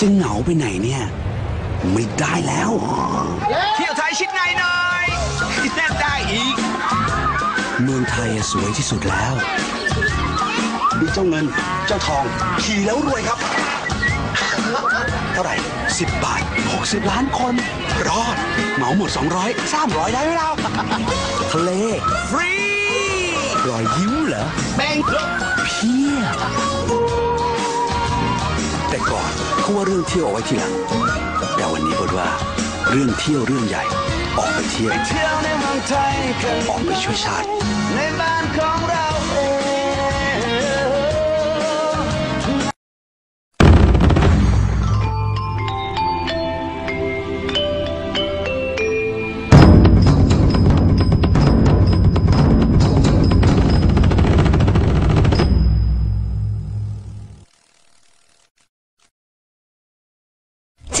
จะเหงาไปไหนเนี่ย ไม่ได้แล้ว เที่ยวไทยชิดในหน่อยแน่ได้อีก เมืองไทยอะสวยที่สุดแล้วมีเจ้าเงิน เจ้าทอง ขี่แล้วรวยครับ เท่าไหร่10บาท60ล้านคน รอด เหมาหมด 200 300 ได้ไหมเราทะเล ฟรี รอยยิ้มเหรอ แบ่งเพียบ แต่ก่อนเขาว่าเรื่องเที่ยวเอาไว้ทีหลัง แต่วันนี้บอกว่า เรื่องเที่ยวเรื่องใหญ่ ออกไปเที่ยวเที่ยวในเมืองไทยกันออกไปช่วยชาติในบ้านของเรา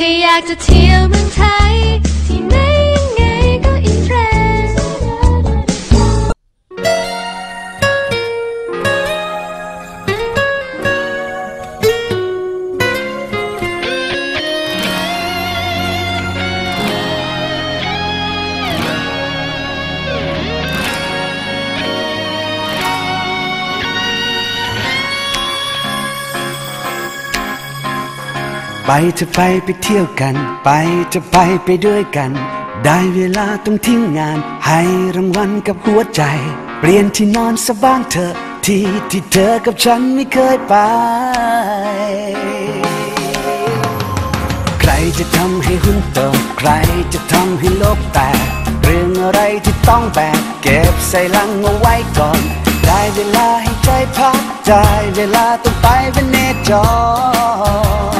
เองที่อยากจะเที่ยวเมืองไทย ไปจะไปไปเที่ยวกัน ไปจะไปไปด้วยกัน ได้เวลาต้องทิ้งงาน ให้รางวัลกับหัวใจ เปลี่ยนที่นอนสะบ้างเถอะที่ที่เธอกับฉันไม่เคยไป ใครจะทำให้หุ้นโตใครจะทำให้โลกแตกเรื่องอะไรที่ต้องแบกเก็บใส่ลังเอาไว้ก่อน ได้เวลาให้ใจพักได้เวลาต้องไปเวเนจร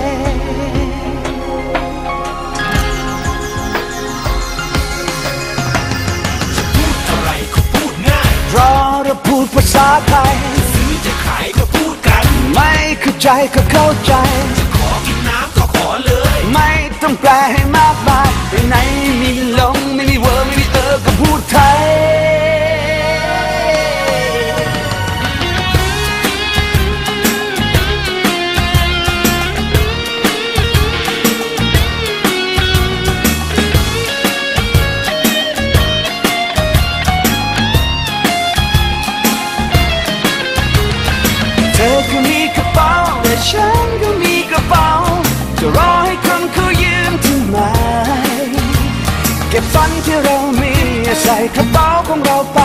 เข้าใจก็เข้าใจ จะขอกินน้ำก็ขอเลย ไม่ต้องแปลให้มากมายไปไหน กับฝันที่เรามีใส่กระเป๋าของเราไป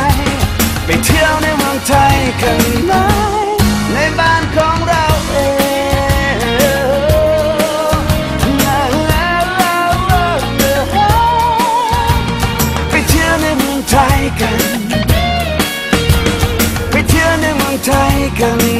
ไปเที่ยวในเมืองไทยกันไหมในบ้านของเราเองไปเที่ยวในเมืองไทยกัน ไปเที่ยวในเมืองไทยกัน